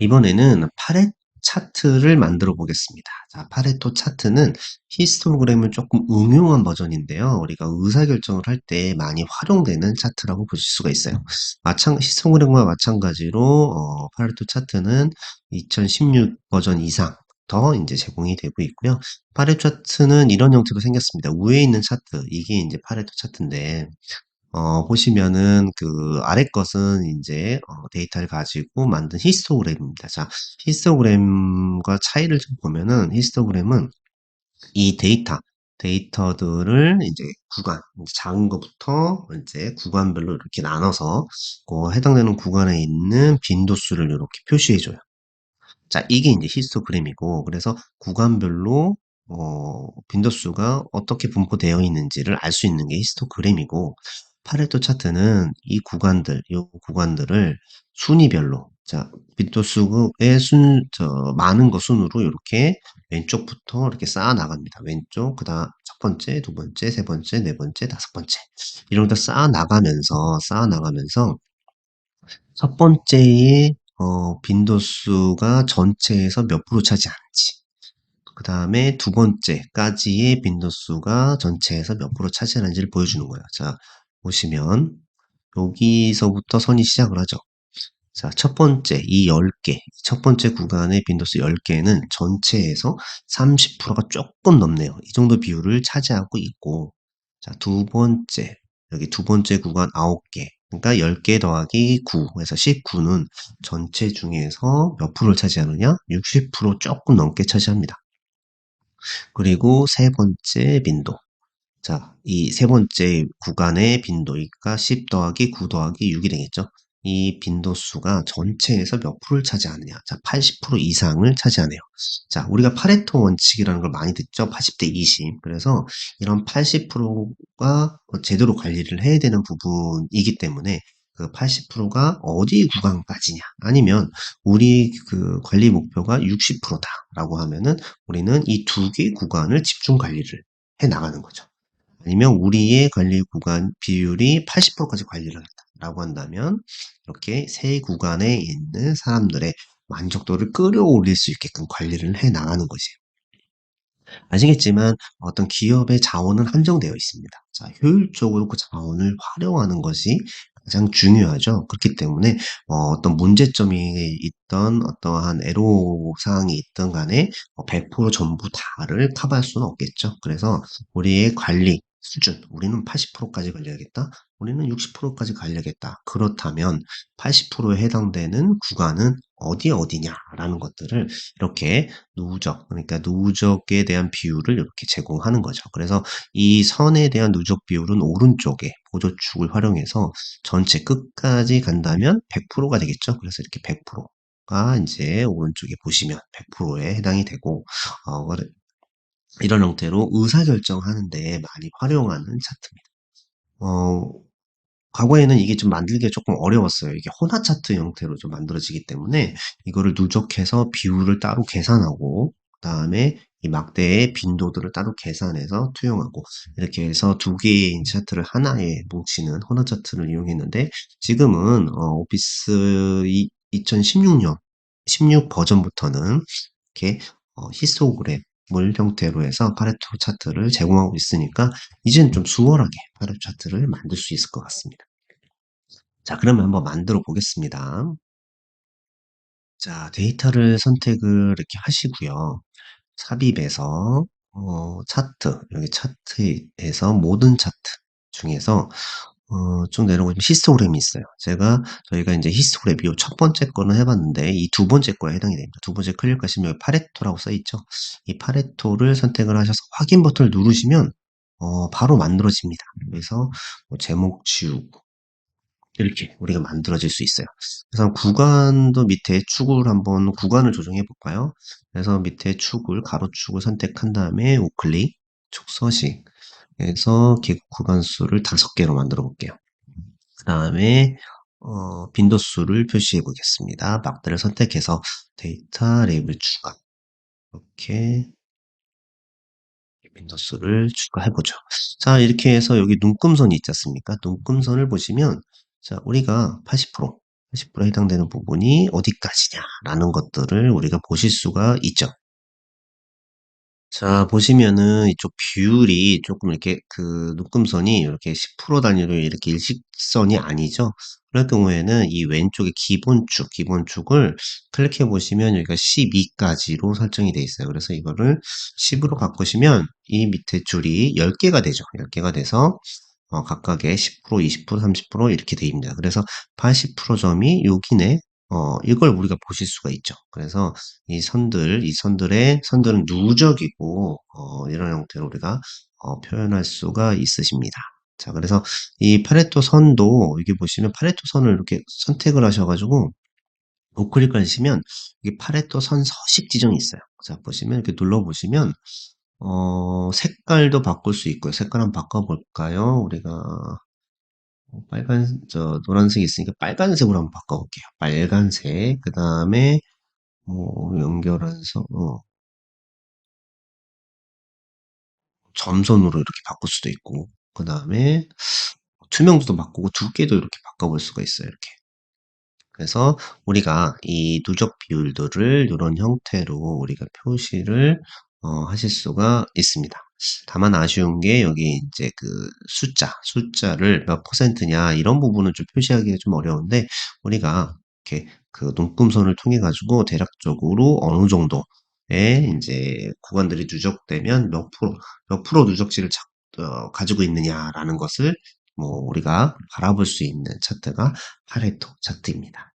이번에는 파레 차트를 만들어 보겠습니다. 자, 파레토 차트는 히스토그램을 조금 응용한 버전인데요. 우리가 의사결정을 할 때 많이 활용되는 차트라고 보실 수가 있어요. 마찬, 히스토그램과 마찬가지로, 어, 파레토 차트는 2016 버전 이상 더 이제 제공이 되고 있고요. 파레토 차트는 이런 형태로 생겼습니다. 위에 있는 차트, 이게 이제 파레토 차트인데, 어, 보시면은 그 아래 것은 이제 어, 데이터를 가지고 만든 히스토그램입니다. 자, 히스토그램과 차이를 좀 보면은 히스토그램은 이 데이터, 데이터들을 이제 구간, 작은 것부터 이제 구간별로 이렇게 나눠서 그 해당되는 구간에 있는 빈도수를 이렇게 표시해줘요. 자, 이게 이제 히스토그램이고, 그래서 구간별로 어, 빈도수가 어떻게 분포되어 있는지를 알 수 있는 게 히스토그램이고, 파레토 차트는 이 구간들, 이 구간들을 순위별로, 자, 빈도수의 순, 저, 많은 거 순으로 이렇게 왼쪽부터 이렇게 쌓아 나갑니다. 왼쪽, 그 다음 첫 번째, 두 번째, 세 번째, 네 번째, 다섯 번째. 이런 거 쌓아 나가면서, 쌓아 나가면서, 첫 번째의 어, 빈도수가 전체에서 몇 프로 차지하는지, 그 다음에 두 번째까지의 빈도수가 전체에서 몇 프로 차지하는지를 보여주는 거예요. 자, 보시면 여기서부터 선이 시작을 하죠. 자, 첫 번째 이 10개, 첫 번째 구간의 빈도수 10개는 전체에서 30%가 조금 넘네요. 이 정도 비율을 차지하고 있고 자, 두 번째 여기 두 번째 구간 9개 그러니까 10개 더하기 9 해서 19는 전체 중에서 몇 프로를 차지하느냐? 60% 조금 넘게 차지합니다. 그리고 세 번째 빈도 자, 이 세 번째 구간의 빈도가 10 더하기 9 더하기 6이 되겠죠. 이 빈도수가 전체에서 몇 프로를 차지하느냐. 자, 80% 이상을 차지하네요. 자, 우리가 파레토 원칙이라는 걸 많이 듣죠. 80대 20. 그래서 이런 80%가 제대로 관리를 해야 되는 부분이기 때문에 그 80%가 어디 구간까지냐. 아니면 우리 그 관리 목표가 60%다라고 하면은 우리는 이 두 개 구간을 집중 관리를 해 나가는 거죠. 아니면 우리의 관리 구간 비율이 80%까지 관리를 하겠다라고 한다면 이렇게 세 구간에 있는 사람들의 만족도를 끌어올릴 수 있게끔 관리를 해 나가는 것이에요. 아시겠지만 어떤 기업의 자원은 한정되어 있습니다. 자, 효율적으로 그 자원을 활용하는 것이 가장 중요하죠. 그렇기 때문에 어, 떤 문제점이 있던 어떠한 애로 사항이 있던 간에 100% 전부 다를 커버할 수는 없겠죠. 그래서 우리의 관리 수준, 우리는 80%까지 관리하겠다. 우리는 60%까지 관리하겠다. 그렇다면 80%에 해당되는 구간은 어디 어디냐라는 것들을 이렇게 누적, 그러니까 누적에 대한 비율을 이렇게 제공하는 거죠. 그래서 이 선에 대한 누적 비율은 오른쪽에 보조축을 활용해서 전체 끝까지 간다면 100%가 되겠죠. 그래서 이렇게 100%가 이제 오른쪽에 보시면 100%에 해당이 되고, 어, 이런 형태로 의사결정하는데 많이 활용하는 차트입니다. 어, 과거에는 이게 좀 만들기가 조금 어려웠어요. 이게 혼합 차트 형태로 좀 만들어지기 때문에 이거를 누적해서 비율을 따로 계산하고 그 다음에 이 막대의 빈도들을 따로 계산해서 투영하고 이렇게 해서 두 개의 차트를 하나에 뭉치는 혼합 차트를 이용했는데 지금은 어, 오피스 2016년 16 버전부터는 이렇게 어, 히스토그램 물 형태로 해서 파레토 차트를 제공하고 있으니까 이제는 좀 수월하게 파레토 차트를 만들 수 있을 것 같습니다. 자, 그러면 한번 만들어 보겠습니다. 자, 데이터를 선택을 이렇게 하시고요. 삽입에서 어, 차트, 여기 차트에서 모든 차트 중에서 어, 쭉 내려오면 히스토그램이 있어요. 제가 저희가 이제 히스토그램 이 첫 번째 거는 해봤는데 이 두 번째 거에 해당이 됩니다. 두 번째 클릭 하시면 파레토라고 써 있죠. 이 파레토를 선택을 하셔서 확인 버튼을 누르시면 어, 바로 만들어집니다. 그래서 뭐 제목 지우고 이렇게 우리가 만들어질 수 있어요. 그래서 구간도 밑에 축을 한번 구간을 조정해 볼까요? 그래서 밑에 축을 가로축을 선택한 다음에 우클릭 축서식 해서 구간수를 다섯 개로 만들어 볼게요. 그 다음에 어, 빈도수를 표시해 보겠습니다. 막대를 선택해서 데이터 레이블 추가 이렇게 빈도수를 추가해 보죠. 자 이렇게 해서 여기 눈금선이 있지 않습니까? 눈금선을 보시면 자 우리가 80% 80%에 해당되는 부분이 어디까지냐라는 것들을 우리가 보실 수가 있죠. 자, 보시면은 이쪽 비율이 조금 이렇게 그 묶음선이 이렇게 10% 단위로 이렇게 일직선이 아니죠. 그럴 경우에는 이 왼쪽에 기본축, 기본축을 클릭해 보시면 여기가 12까지로 설정이 되어 있어요. 그래서 이거를 10으로 바꾸시면 이 밑에 줄이 10개가 되죠. 10개가 돼서 어, 각각의 10%, 20%, 30% 이렇게 되입니다. 그래서 80% 점이 여기네. 어, 이걸 우리가 보실 수가 있죠. 그래서 이 선들, 이 선들의 선들은 누적이고 어, 이런 형태로 우리가 어, 표현할 수가 있으십니다. 자, 그래서 이 파레토 선도 여기 보시면 파레토 선을 이렇게 선택을 하셔가지고 우클릭 하시면 이게 파레토 선 서식 지정이 있어요. 자, 보시면 이렇게 눌러 보시면 어, 색깔도 바꿀 수 있고요. 색깔 한번 바꿔볼까요? 우리가 어, 빨간, 저, 노란색 있으니까 빨간색으로 한번 바꿔볼게요. 빨간색. 그 다음에, 뭐, 연결한 선, 어, 점선으로 이렇게 바꿀 수도 있고, 그 다음에, 투명도도 바꾸고, 두께도 이렇게 바꿔볼 수가 있어요. 이렇게. 그래서 우리가 이 누적 비율들을 이런 형태로 우리가 표시를 어, 하실 수가 있습니다. 다만 아쉬운 게 여기 이제 그 숫자, 숫자를 몇 퍼센트냐 이런 부분은 좀 표시하기가 좀 어려운데 우리가 이렇게 그 눈금선을 통해 가지고 대략적으로 어느 정도의 이제 구간들이 누적되면 몇 프로, 몇 프로 누적지를 자- 어, 가지고 있느냐라는 것을 뭐 우리가 바라볼 수 있는 차트가 파레토 차트입니다.